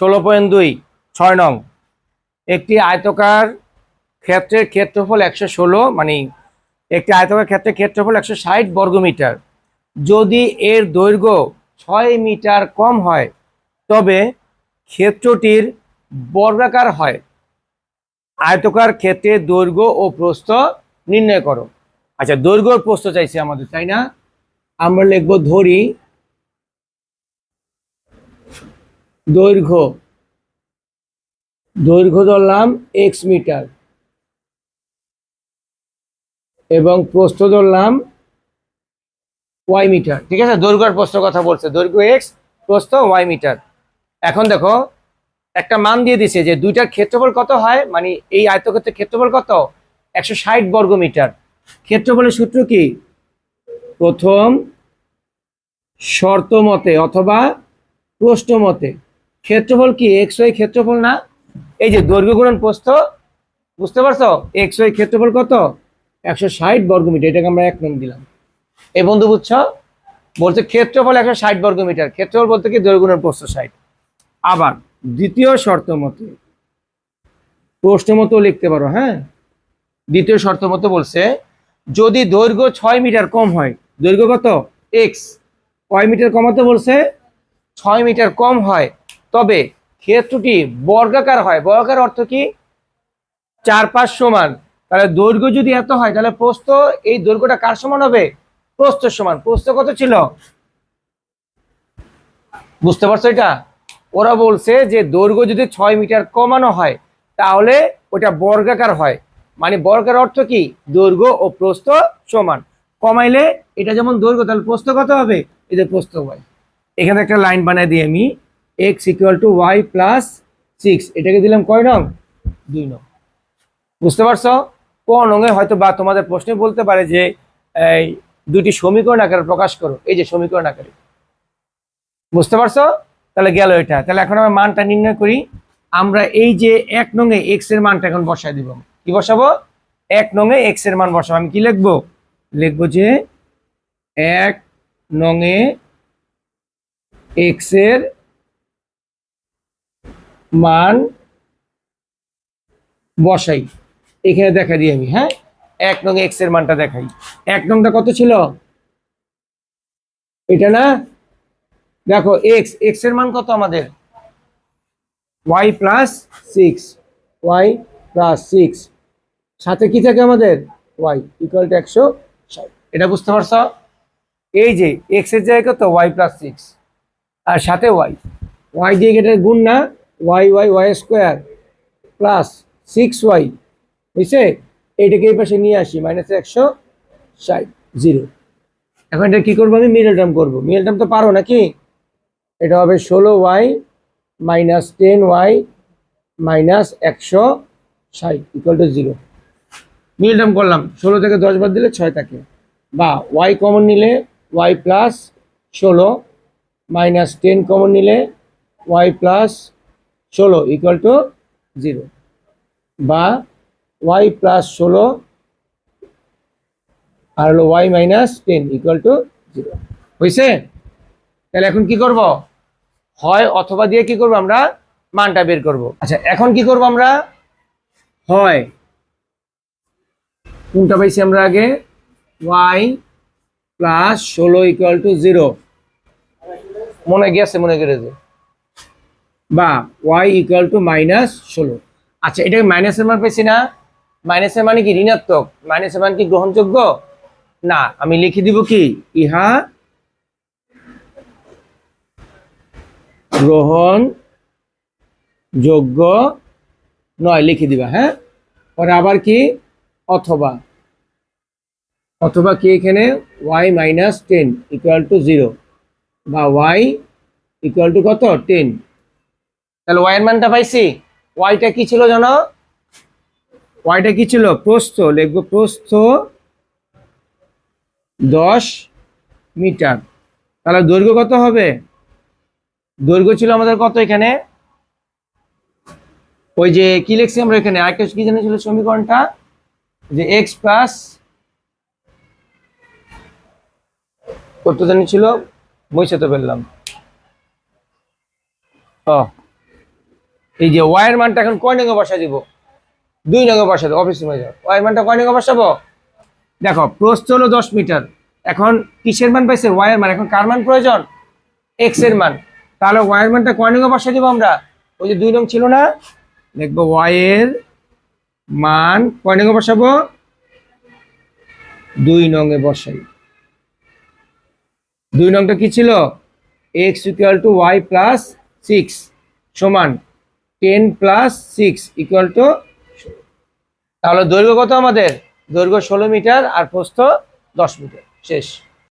ষোলো পয়েন্ট দুই, ছয় নং। একটি আয়তকার ক্ষেত্রের ক্ষেত্রফল একশো ষোলো মানে একটি আয়তকার ক্ষেত্রের ক্ষেত্রফল একশো ষাট বর্গমিটার। যদি এর দৈর্ঘ্য ছয় মিটার কম হয়, তবে ক্ষেত্রটির বর্গাকার হয়। আয়তকার ক্ষেত্রে দৈর্ঘ্য ও প্রস্থ নির্ণয় করো। আচ্ছা দৈর্ঘ্য প্রস্থ চাইছে আমাদের, তাই না? আমরা লিখব ধরি দৈর্ঘ্য। দৈর্ঘ্য ধরলাম এক্স মিটার এবং প্রস্থ ধরলাম ওয়াই মিটার ঠিক আছে? দৈর্ঘ্য আর প্রস্থ কথা বলছে। দৈর্ঘ্য এক্স প্রস্থ ওয়াই মিটার এখন দেখো, একটা মান দিয়ে দিছে যে দুইটার ক্ষেত্রফল কত হয়? মানে এই আয়তক্ষেত্রের ক্ষেত্রফল কত? একশো ষাট বর্গ মিটার ক্ষেত্রফলের সূত্র কি? প্রথম শর্ত মতে অথবা প্রশ্ন মতে। ক্ষেত্রফল কি? এক্স ওয়াই ক্ষেত্রফল না? এই যে দৈর্ঘ্য গুণন প্রস্থ, বুঝতে পারছ? এক্স ওয়াই ক্ষেত্রফল কত? একশো ষাট বর্গ মিটার, এটাকে আমরা এক নং দিলাম। এই বন্ধু বুঝছ? বলছে ক্ষেত্রফল একশো ষাট বর্গ মিটার, ক্ষেত্রফল বলতে কি দৈর্ঘ্য গুণন প্রস্থ ষাট। আবার দ্বিতীয় শর্ত মতে, প্রশ্ন মতো লিখতে পারো হ্যাঁ? দ্বিতীয় শর্ত মতো বলছে, যদি দৈর্ঘ্য ছয় মিটার কম হয়, দৈর্ঘ্য কত? এক্স কয় মিটার কমাতে বলছে? ছয় মিটার কম হয় তবে ক্ষেত্রটি বর্গাকার হয়। বর্গাকার অর্থ কি? চার পাঁচ সমান। তাহলে দৈর্ঘ্য যদি এত হয়, তাহলে প্রস্থ, এই দৈর্ঘ্যটা কার সমান হবে? প্রস্থ সমান। প্রস্থ কত ছিল? বুঝতে পারছ এটা? ওরা বলছে যে দৈর্ঘ্য যদি ছয় মিটার কমানো হয়, তাহলে ওটা বর্গাকার হয়। মানে বর্গাকার অর্থ কি? দৈর্ঘ্য ও প্রস্থ সমান। কমাইলে এটা যেমন দৈর্ঘ্য, তাহলে প্রস্থ কত হবে? এদের প্রস্থ হয়। এখানে একটা লাইন বানাই দিই আমি। X equal to Y plus six এটাকে দিলাম কয় নং? দুই নং। বুঝতে পারছ? কোন অঙ্গে হয়তো বা তোমাদের প্রশ্নে বলতে পারে যে, এই দুটি সমীকরণ আকারে প্রকাশ করো। এই যে সমীকরণ আকারে। বুঝতে পারছ? তাহলে গেল এটা। তাহলে এখন আমরা মানটা নির্ণয় করি। আমরা এই যে এক নঙে এক্সের মানটা এখন বসায় দিব। কি বসাবো? এক নঙে এক্সের মান বসাবো। আমি কি লিখব? লিখব যে এক নঙে এক্সের মান বসাই। এখানে দেখা দিই আমি হ্যাঁ? এক নং এক্সের মানটা দেখাই। এক নংটা কত ছিল? এটা না? দেখো এক্স এক্সের মান কত আমাদের? Y plus six Y plus six সাথে কি থাকে আমাদের? ওয়াই ইকুয়াল টু একশো ষাট। এটা বুঝতে পারছ? এই যে এক্সের জায়গায় কত? ওয়াই প্লাস সিক্স আর সাথে ওয়াই ওয়াই দিয়ে এটার গুণ না। Y Y Y square plus six Y, বুঝছে? এইটাকে এই পাশে নিয়ে আসি মাইনাস একশো ষাট জিরো এখন এটা কি করব আমি? মিডল টার্ম করব। মিডল টার্ম তো পারো নাকি? এটা হবে ষোলো Y minus ten Y minus একশো ষাট equal to zero middle term করলাম। ষোলো থেকে দশ বার দিলে ছয় থাকে। বা ওয়াই কমন নিলে ওয়াই প্লাস ষোলো মাইনাস টেন কমন নিলে ওয়াই প্লাস ষোলো ইকুয়াল টু জিরো বা ওয়াই প্লাস ষোলো আর হলো Y minus ten equal to zero হয়েছে তাহলে এখন কি করব? হয় অথবা দিয়ে কি করব আমরা? মানটা বের করব। আচ্ছা এখন কি করব আমরা? হয়। কোনটা পাইছি আমরা আগে? ওয়াই প্লাস ষোলো ইকুয়াল টু জিরো মনে গেছে মনে গেছে বা ওয়াই ইকুয়াল টু মাইনাস ষোলো। আচ্ছা এটাকে মাইনাসের মান পেয়েছি না? মাইনাসের মানে কি ঋণাত্মক? মাইনাসের মান কি গ্রহণযোগ্য? না, আমি লিখে দিব কি? ইহা গ্রহণ যোগ্য নয়, লিখে দিবা হ্যাঁ? পরে আবার কি? অথবা। অথবা কি এখানে? Y minus ten equal to zero বা ওয়াই ইকুয়াল টু কত? টেন তাহলে ওয়াই এর মানটা পাইছি। ওয়াইটা কি ছিল জানো? ওয়াইটা কি ছিল? প্রস্থ, লিখব প্রস্থ দশ মিটার। তাহলে দৈর্ঘ্য কত হবে? দৈর্ঘ্য ছিল আমাদের কত এখানে? ওই যে কি লিখছি আমরা এখানে? আরেকটা কি জানি ছিল সমীকরণটা? যে এক্স প্লাস কত জানি ছিল? বইসাতে ফেললাম ও এই যে ওয়াই এর মানটা এখন কয় নঙ্গে বসা দিব? দুই নঙ্গে বসা দেবো অফিস ওয়াই এর মানটা কয় নঙ্গে বসাবো? দেখো, প্রস্থ হলো দশ মিটার। এখন কিসের মান পাইছে? ওয়াই এর মান এখন কার মান প্রয়োজন? এক্সের মান। তাহলে ওয়াই এর মানটা কয় নঙ্গে বসা দিব আমরা? ওই যে দুই নং ছিল না? দেখব ওয়াই এর মান কয় নঙ্গে বসাবো? দুই নঙ্গে বসাই। দুই নংটা কি ছিল? X equal to Y plus six সমান ten plus six equal to তাহলে দৈর্ঘ্য কত আমাদের? দৈর্ঘ্য ষোলো মিটার আর প্রস্থ দশ মিটার। শেষ।